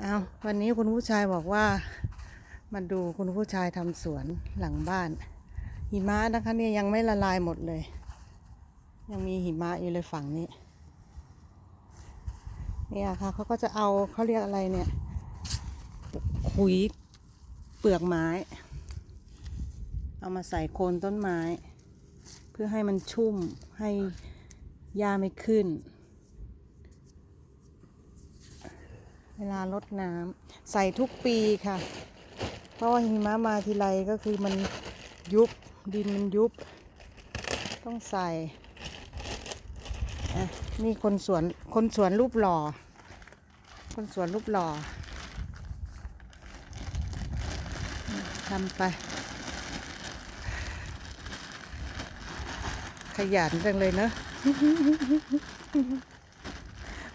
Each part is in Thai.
เอาวันนี้คุณผู้ชายบอกว่า มาดูคุณผู้ชายทำสวนหลังบ้าน หิมะนะคะเนี่ยยังไม่ละลายหมดเลย ยังมีหิมะอยู่เลยฝั่งนี้เนี่ยค่ะเขาก็จะเอาเขาเรียกอะไรเนี่ยขุยเปลือกไม้ เอามาใส่โคนต้นไม้ เพื่อให้มันชุ่มให้หญ้าไม่ขึ้น เวลาลดน้ำใส่ทุกปีค่ะ เพราะว่าหิมะมาทีไรก็คือมันยุบดินมันยุบ ต้องใส่นี่คนสวนคนสวนรูปหล่อ คนสวนรูปหล่อทำไป ขยันจังเลยเนอะ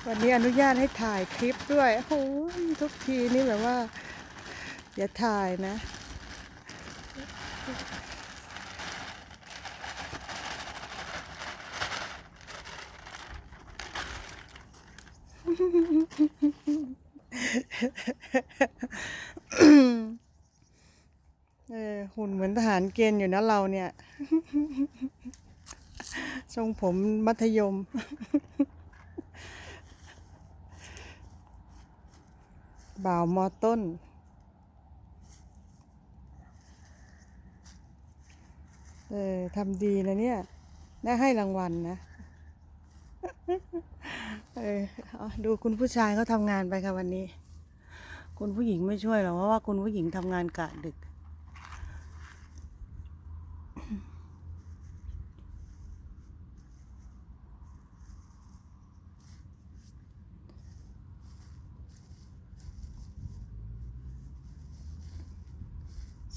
วันนี้อนุญาตให้ถ่ายคลิปด้วยโอ้ยทุกทีนี่แบบว่า อย่าถ่ายนะ เออหุ่นเหมือนทหารเกณฑ์อยู่นะเราเนี่ย ทรงผมมัธยม บ่าวมอต้น เออทำดีนะเนี่ย ได้ให้รางวัลนะ เออดูคุณผู้ชายเขาทำงานไปค่ะวันนี้ คุณผู้หญิงไม่ช่วยหรอกเพราะว่าคุณผู้หญิงทำงานกะดึก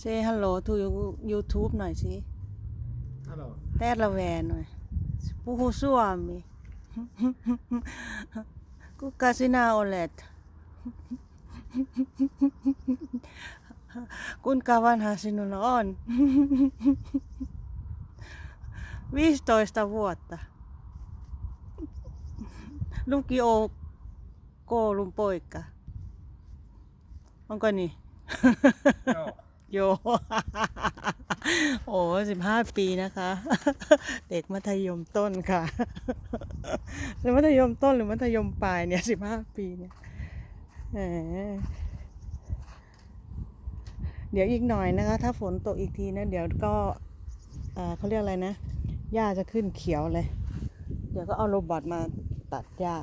Say hello to you- YouTube หน่อยสิ Hallå. แต้ละแวนหน่อยปูฮูซัวมีกูกาซินาโอเลต kun kavan sinun on 15 vuotta lukio koulun poika onko niin Ja. โย โอ้สิบห้าปีนะคะ เด็กมัธยมต้นค่ะ หรือมัธยมต้นหรือมัธยมปลายเนี่ยสิบห้าปีเนี่ยเดี๋ยวอีกหน่อยนะคะ ถ้าฝนตกอีกทีนะเดี๋ยวก็เขาเรียกอะไรนะ หญ้าจะขึ้นเขียวเลย เดี๋ยวก็เอาโรบอทมาตัดหญ้า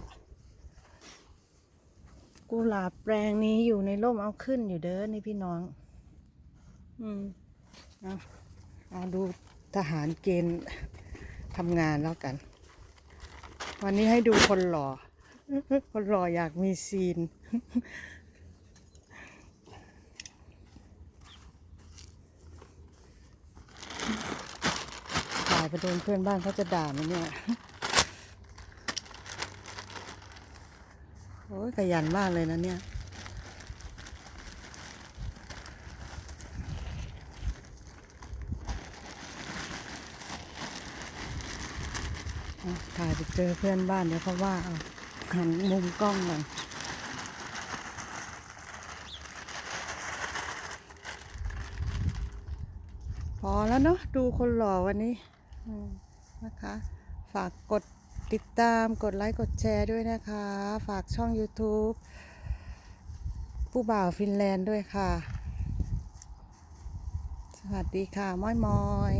กุหลาบแปลงนี้อยู่ในร่มเอาขึ้นอยู่เด้อนี่พี่น้อง อืมเอาเอาดูทหารเกณฑ์ทำงานแล้วกัน วันนี้ให้ดูคนหล่อ คนหล่ออยากมีซีน ถ่ายไปโดนเพื่อนบ้านเขาจะด่าไหมเนี่ย โอ้ยขยันมากเลยนะเนี่ย ถ่ายไปเจอเพื่อนบ้านเดี๋ยวเขาว่าเอาหันมุมกล้องหน่อยพอแล้วเนาะดูคนหล่อวันนี้นะคะ ฝากกดติดตามกดไลค์กดแชร์ด้วยนะคะ ฝากช่อง YouTube ผู้บ่าวฟินแลนด์ด้วยค่ะ สวัสดีค่ะม้อยมอย